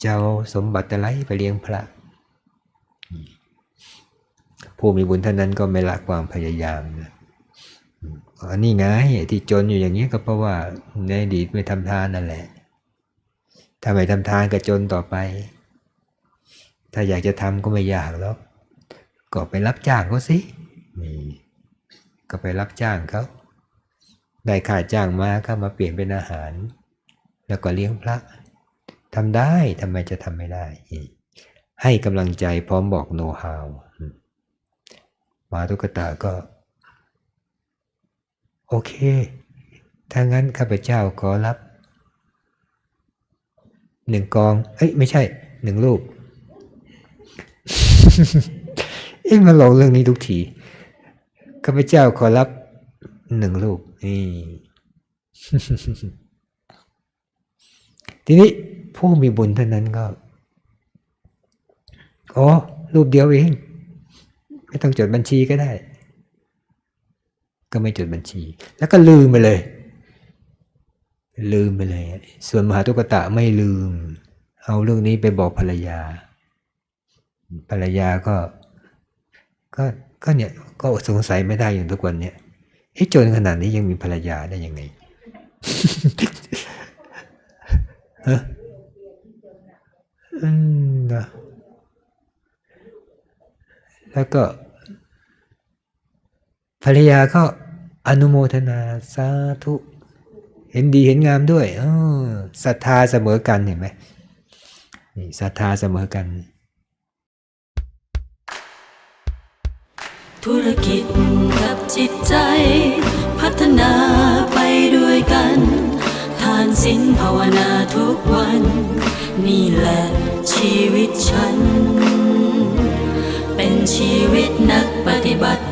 เจ้าสมบัติอะไรไปเลี้ยงพระ ผู้มีบุญเท่านั้นก็ไม่ละความพยายามนะอันนี้ไงที่จนอยู่อย่างนี้ก็เพราะว่าในอดีตไม่ทำทานนั่นแหละถ้าไม่ทำทานก็จนต่อไป ถ้าอยากจะทำก็ไม่ยากหรอกก็ไปรับจ้างเขาสิก็ไปรับจ้างเขาได้ค่าจ้างมาก็มาเปลี่ยนเป็นอาหาร แล้วก็เลี้ยงพระ ทำได้ทำไมจะทำไม่ได้ ให้กำลังใจพร้อมบอกโน้ตฮาวมาตุกตาก็ โอเค ถ้างั้นข้าพเจ้าขอรับหนึ่งกอง เอ้ยไม่ใช่หนึ่งรูปเอ้ยมาลองเรื่องนี้ทุกทีข้าพเจ้าขอรับหนึ่งรูปนี่ทีนี้ ผู้มีบุญเท่านั้นก็อ๋อรูปเดียวเอง ไม่ต้องจดบัญชีก็ได้ ก็ไม่จดบัญชี แล้วก็ลืมไปเลย ลืมไปเลย ส่วนมหาตุกตะไม่ลืม เอาเรื่องนี้ไปบอกภรรยา ภรรยาก็ ก็ก็เนี่ยก็สงสัยไม่ได้อย่างทุกวันเนี่ยเฮ้จนขนาดนี้ยังมีภรรยาได้ยังไงฮะ อืมนะแล้วก็ ภรรยาก็อนุโมทนาสาธุ เห็นดีเห็นงามด้วยเออศรัทธาเสมอกันเห็นไหมนี่ศรัทธาเสมอกัน ธุรกิจกับจิตใจ พัฒนาไปด้วยกัน ทานศีลภาวนาทุกวัน นี่แหละ ชีวิตฉัน เป็นชีวิตนักปฏิบัติ